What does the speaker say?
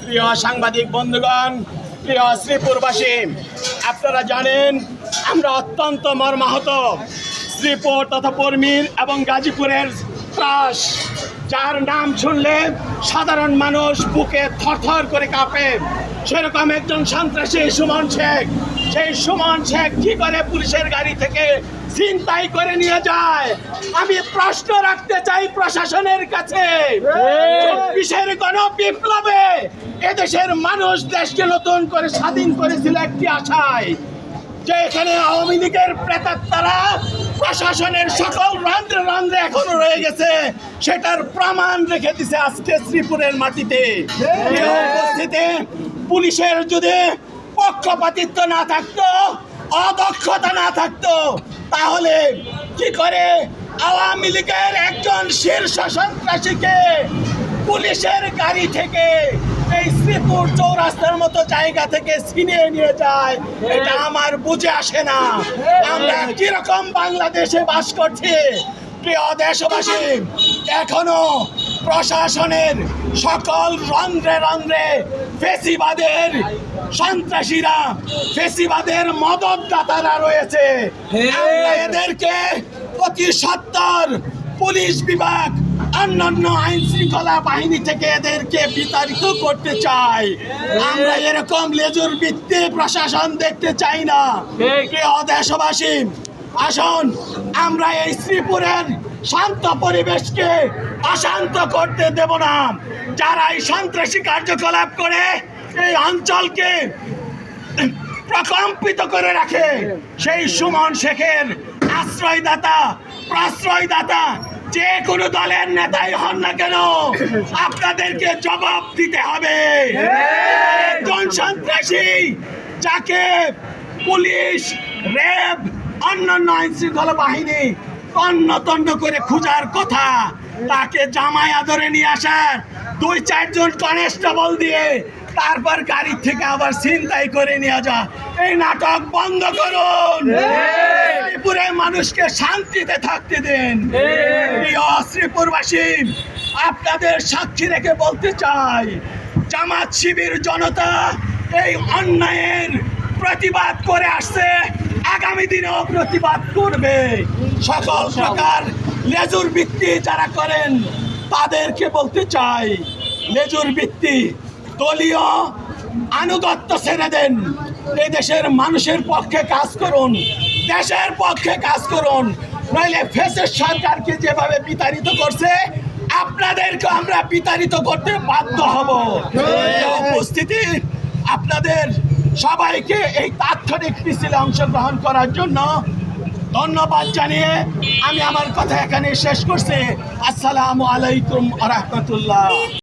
প্রিয় সাংবাদিক বন্ধুগণ, প্রিয় আপনারা জানেন, আমরা অত্যন্ত মর্মাহত। শ্রীপুর তথা কর্মীর এবং গাজীপুরের ত্রাস যার নাম শুনলে সাধারণ মানুষ বুকে থরথর করে কাঁপে। সেরকম একজন সন্ত্রাসী সুমন শেখ। সেই সুমন শেখ কি করে পুলিশের গাড়ি থেকে ছিনতাই করে নিয়ে যায়? আমি প্রশ্ন রাখতে চাই প্রশাসনের কাছে। চব্বিশের গণ বিপ্লবে এদেশের মানুষ দেশকে নতুন করে স্বাধীন করেছিল একটি আশায়। যে এখানে আওয়ামী লীগের প্রেতাত্মারা প্রশাসনের সকল রন্ধ্রে রন্ধ্রে এখনও রয়ে গেছে সেটার প্রমাণ রেখে দিছে আজকে শ্রীপুরের মাটিতে। উপস্থিতি পুলিশের যদি পক্ষপাতিত্ব না থাকতো অদক্ষতা না থাকতো তাহলে কি করে আওয়ামী লীগের একজন শীর্ষ সন্ত্রাসীকে পুলিশের গাড়ি থেকে এই শ্রীপুর চৌরাস্তার মতো জায়গা থেকে ছিনিয়ে নিয়ে যায়? এটা আমার বুঝে আসে না। আমরা কীরকম বাংলাদেশে বাস করছি? প্রিয় দেশবাসী এখনও প্রশাসনের সকল রন্ধ্রে রন্ধ্রে ফেসিবাদের সন্ত্রাসীরা ফেসিবাদের মদতদাতারা রয়েছে। এদেরকে অতি সত্তর পুলিশ বিভাগ অন্যান্য আইন শৃঙ্খলা বাহিনী থেকে এদেরকে বিতাড়িত করতে চাই। আমরা এরকম লেজুর ভিত্তি প্রশাসন দেখতে চাই না। প্রিয় দেশবাসী আসুন আমরা এই শ্রীপুরের শান্ত পরিবেশকে অশান্ত করতে দেব না। যারা এই সন্ত্রাসী কার্যকলাপ করে এই অঞ্চলকে প্রকম্পিত করে রাখে সেই সুমন শেখের আশ্রয়দাতা প্রশ্রয়দাতা যে কোনো দলের নেতাই হন না কেন আপনাদেরকে জবাব দিতে হবে। একজন সন্ত্রাসী যাকে পুলিশ র্যাব অন্যান্য আইন শৃঙ্খলা বাহিনী তন্ন তন্ন করে খোঁজার কথা। তাকে জামাই আদরে নিয়ে আসার দুই চারজন কনস্টেবল দিয়ে তারপর গাড়ির থেকে আবার ছিনতাই করে নিয়ে যা এই নাটক বন্ধ করুন। শ্রীপুরের মানুষকে শান্তিতে থাকতে দিন। শ্রীপুরবাসী আপনাদের সাক্ষী রেখে বলতে চাই জামাত শিবির জনতা এই অন্যায়ের প্রতিবাদ করে আসছে, আগামী দিনেও প্রতিবাদ করবে। সকল প্রকার লেজুর বৃত্তি যারা করেন, তাদেরকে বলতে চাই, লেজুর বৃত্তি দলীয় আনুগত্য ছেড়ে দেন। এই দেশের মানুষের পক্ষে কাজ করুন, দেশের পক্ষে কাজ করুন। নইলে ফেসের সরকারকে যেভাবে বিতাড়িত করছে আপনাদেরকে আমরা বিতাড়িত করতে বাধ্য হব। উপস্থিতি আপনাদের সবাইকে এই তাৎক্ষণিক মিছিলে অংশগ্রহণ করার জন্য ধন্যবাদ জানিয়ে আমি আমার কথা এখানে শেষ করছি। আসসালামু আলাইকুম রহমতুল্লাহ।